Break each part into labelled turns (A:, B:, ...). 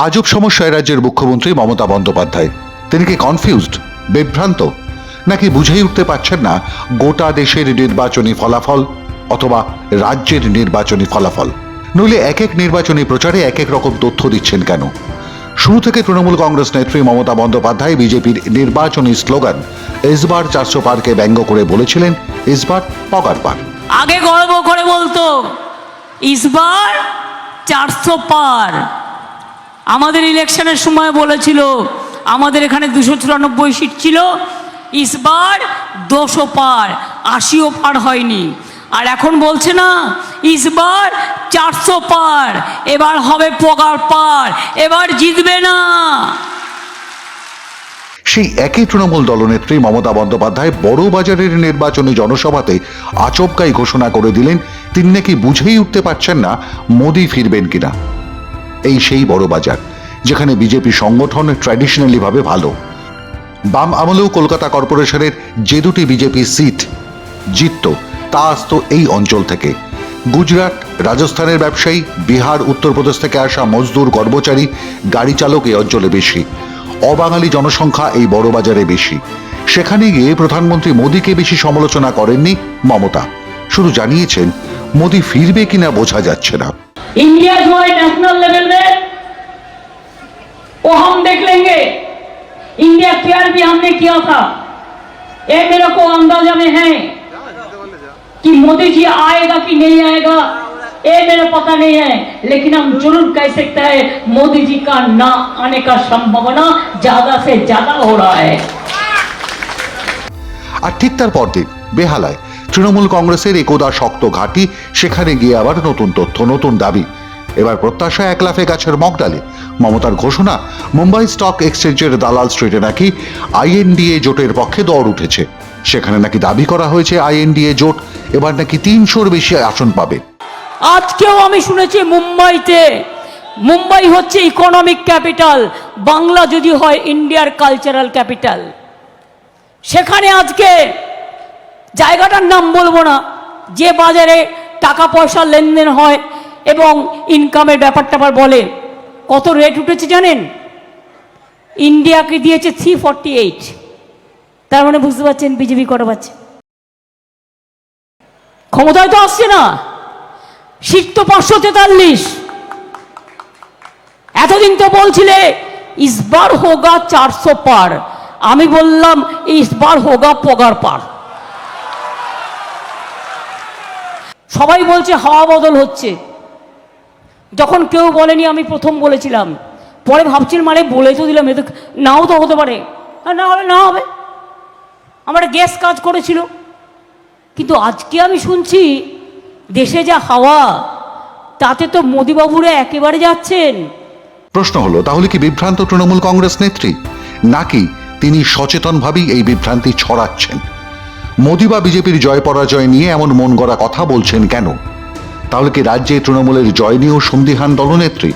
A: আজব সমস্যায় রাজ্যের মুখ্যমন্ত্রী মমতা বন্দ্যোপাধ্যায়। তিনি কি কনফিউজড বিভ্রান্ত? নাকি বুঝেই উঠতে পারছেন না গোটা দেশের নির্বাচনী ফলাফল অথবা রাজ্যের নির্বাচনী ফলাফল? নইলে এক এক নির্বাচনী প্রচারে এক এক রকম তথ্য দিচ্ছেন কেন? শুরু থেকে তৃণমূল কংগ্রেস নেত্রী মমতা বন্দ্যোপাধ্যায় বিজেপির নির্বাচনী স্লোগান ইসবার চারশো পারকে ব্যঙ্গ করে বলেছিলেন ইসবার পগার পার।
B: আগে গর্ব করে বলতো ইসবার চারশো পার। আমাদের ইলেকশনের সময় বলেছিল, আমাদের এখানে দুশো চুরানব্বই সিট ছিল ইসবার দুশো পার, আশিও পার হয়নি। আর এখন বলছে না ইসবার চারশো পার, এবার হবে পগার পার, এবার জিতবে না।
A: সেই একই তৃণমূল দলনেত্রী মমতা বন্দ্যোপাধ্যায় বড় বাজারের নির্বাচনী জনসভাতে আচমকাই ঘোষণা করে দিলেন তিনি নাকি বুঝেই উঠতে পারছেন না, মোদি ফিরবেন কিনা। এই সেই বড় বাজার, যেখানে বিজেপি সংগঠন ট্র্যাডিশনালিভাবে ভালো। বাম আমলেও কলকাতা কর্পোরেশনের যে দুটি বিজেপি সিট জিতত, তা আসত এই অঞ্চল থেকে। গুজরাট রাজস্থানের ব্যবসায়ী, বিহার, উত্তরপ্রদেশ থেকে আসা মজদুর কর্মচারী, গাড়ি চালক এই অঞ্চলে বেশি। অবাঙালি জনসংখ্যা এই বড় বাজারে বেশি। সেখানে গিয়ে প্রধানমন্ত্রী মোদীকে বেশি সমালোচনা করেননি মমতা। শুধু জানিয়েছেন, মোদী ফিরবে কিনা বোঝা যাচ্ছে না।
B: ইন্ডিয়া জয় ন্যাশনাল লেভেল वो हम देख लेंगे इंडिया फेयर भी हमने किया था ये मेरे को अंदाजा में है कि मोदी जी आएगा कि नहीं आएगा ये मेरे पता नहीं है लेकिन हम जरूर कह सकते हैं मोदी जी का ना आने का संभावना ज्यादा से ज्यादा हो रहा है
A: আর ঠিক তার পরদিন বেহালায় তৃণমূল কংগ্রেসের একদা শক্ত ঘাঁটি সেখানে গিয়ে আবার নতুন তথ্য নতুন দাবি এবার প্রত্যাশা এক লাফে গাছের মগডালে মমতার ঘোষণা, মুম্বাই স্টক এক্সচেঞ্জের দালাল স্ট্রিটে নাকি আইএনডিএ জোটের পক্ষে দর উঠেছে। সেখানে নাকি দাবি করা হয়েছে আইএনডিএ জোট এবার নাকি তিনশোর বেশি আসন পাবে।
B: আজকেও আমি শুনেছি মুম্বাইতে, মুম্বাই হচ্ছে ইকোনমিক ক্যাপিটাল বাংলা যদি হয় ইন্ডিয়ার কালচারাল ক্যাপিটাল সেখানে আজকে জায়গাটার নাম বলব না, যে বাজারে টাকা পয়সা লেনদেন হয় এবং ইনকামের ব্যাপারটা আবার বলে। কত রেট উঠেছে জানেন? ইন্ডিয়াকে দিয়েছে থ্রি ফর্টি এইট তার মানে বুঝতে পারছেন, বিজেপি কটা পাচ্ছে? ক্ষমতায় তো আসছে না। সিট তো পাঁচশো তেতাল্লিশ। এতদিন তো বলছিলে ইসবার হোগা চারশো পার। আমি বললাম ইসবার হোগা পগার পার সবাই বলছে, হাওয়া বদল হচ্ছে। যখন কেউ বলেনি, আমি প্রথম বলেছিলাম। পরে ভাবছিলাম মানে বলে তো দিলাম, এ তো নাও তো হতে পারে। না হলে না হবে। আমার গ্যাস কাজ করেছিল। কিন্তু আজকে আমি শুনছি, দেশে যা হাওয়া, তাতে তো মোদিবাবুরা একেবারে যাচ্ছেন।
A: প্রশ্ন হলো, তাহলে কি বিভ্রান্ত তৃণমূল কংগ্রেস নেত্রী? নাকি তিনি সচেতনভাবেই এই বিভ্রান্তি ছড়াচ্ছেন? মোদি বা বিজেপির জয় পরাজয় নিয়ে এমন মন গড়া কথা বলছেন কেন? তাহলে কি রাজ্যে তৃণমূলের জয় নিয়েও সন্দিহান দলনেত্রী?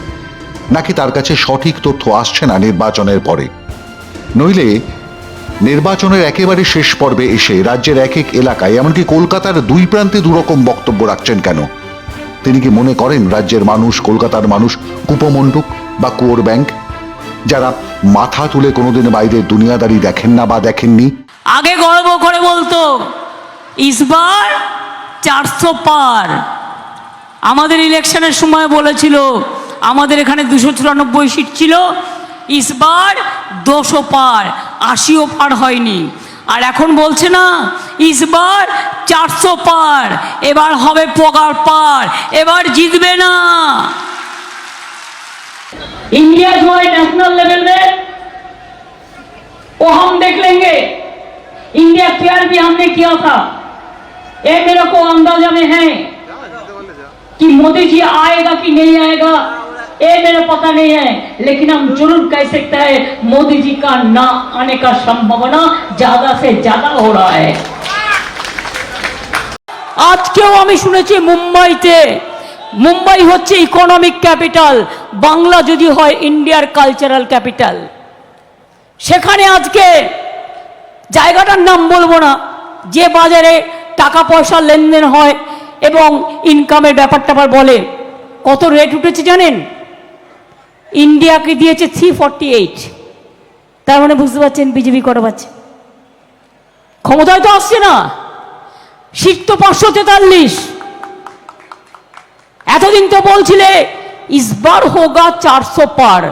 A: নাকি তার কাছে সঠিক তথ্য আসছে না নির্বাচনের পরে? নইলে নির্বাচনের একেবারে শেষ পর্বে এসে রাজ্যের এক এক এলাকায়, এমনকি কলকাতার দুই প্রান্তে দুরকম বক্তব্য রাখছেন কেন? তিনি কি মনে করেন রাজ্যের মানুষ, কলকাতার মানুষ কুপমণ্ডুক বা কুয়োর ব্যাংক? যারা মাথা তুলে কোনোদিন বাইরের দুনিয়াদারি দেখেন না বা দেখেননি?
B: আগে গর্ব করে বলতো, ইসবার চারশো পার। আমাদের ইলেকশনের সময় বলেছিল আমাদের এখানে দুশো চুরানব্বই সিট ছিল ইসবার দুশো পার আশিও পার হয়নি আর এখন বলছে না ইসবার চারশো পার এবার হবে পগার পার এবার জিতবে না इंडिया जो है नेशनल लेवल में वो हम देख लेंगे इंडिया फेयर भी हमने किया था ये मेरे को अंदाजा में है कि मोदी जी आएगा कि नहीं आएगा ये मेरे पता नहीं है लेकिन हम जरूर कह सकते हैं मोदी जी का ना आने का संभावना ज्यादा से ज्यादा हो रहा है আজকেও আমি শুনেছি মুম্বাইতে মুম্বাই হচ্ছে ইকোনমিক ক্যাপিটাল বাংলা যদি হয় ইন্ডিয়ার কালচারাল ক্যাপিটাল সেখানে আজকে জায়গাটার নাম বলবো না যে বাজারে টাকা পয়সা লেনদেন হয় এবং ইনকামের ব্যাপারটা আবার বলে। কত রেট উঠেছে জানেন? ইন্ডিয়াকে দিয়েছে থ্রি ফর্টি এইট তার মানে বুঝতে পারছেন, বিজেপি কটা পাচ্ছে? ক্ষমতায় তো আসছে না। সিট তো পাঁচশো তেতাল্লিশ। এতদিন তো বলছিলে ইসবার হোগা চারশো পার।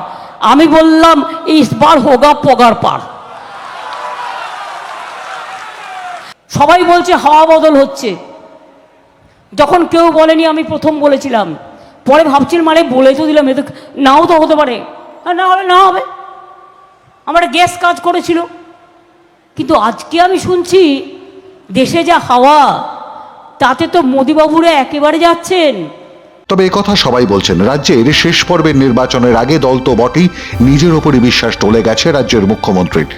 B: আমি বললাম ইসবার হোগা পগার পার। সবাই বলছে, হাওয়া বদল হচ্ছে। যখন কেউ বলেনি, আমি প্রথম বলেছিলাম। পরে ভাবছিলাম মানে বলে তো দিলাম, এ তো নাও তো হতে পারে। না হলে না হবে। আমার গ্যাস কাজ করেছিল। কিন্তু আজকে আমি শুনছি, দেশে যা হাওয়া, তাতে তো মোদিবাবুরা একেবারে যাচ্ছেন।
A: তবে কথা সবাই বলছেন, রাজ্যের শেষ পর্বের নির্বাচনের আগে দল তো বটেই, নিজের ওপরই বিশ্বাস টলে গেছে রাজ্যের মুখ্যমন্ত্রীর।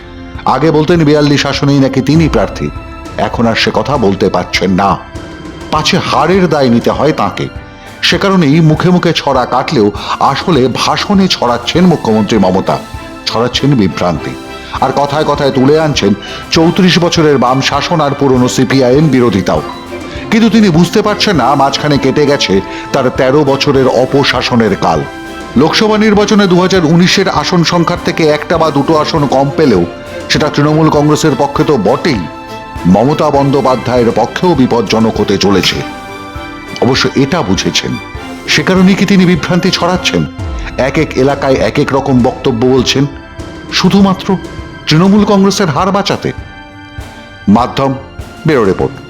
A: আগে বলতেন, বিয়াল্লিশ আসনেই নাকি তিনি প্রার্থী, এখন আর সে কথা বলতে পারছেন না। পাছে হারের দায় নিতে হয় তাকে। সে কারণেই মুখে মুখে ছড়া কাটলেও আসলে ভাষণে ছড়াচ্ছেন মুখ্যমন্ত্রী মমতা। ছড়াচ্ছেন বিভ্রান্তি। আর কথায় কথায় তুলে আনছেন চৌত্রিশ বছরের বাম শাসন আর পুরনো সিপিআইএম বিরোধিতাও। কিন্তু তিনি বুঝতে পারছেন না মাঝখানে কেটে গেছে তার ১৩ বছরের অপশাসনের কাল। লোকসভা নির্বাচনে দু হাজার উনিশের আসন সংখ্যার থেকে একটা বা দুটো আসন কম পেলেও সেটা তৃণমূল কংগ্রেসের পক্ষে তো বটেই। মমতা বন্দ্যোপাধ্যায়ের পক্ষেও বিপজ্জনক হতে চলেছে। অবশ্য এটা বুঝেছেন। সে কারণে কি তিনি বিভ্রান্তি ছড়াচ্ছেন? এক এক এলাকায় এক এক রকম বক্তব্য বলছেন। শুধুমাত্র তৃণমূল কংগ্রেসের হার বাঁচাতে। মাধ্যম বেরো রিপোর্ট।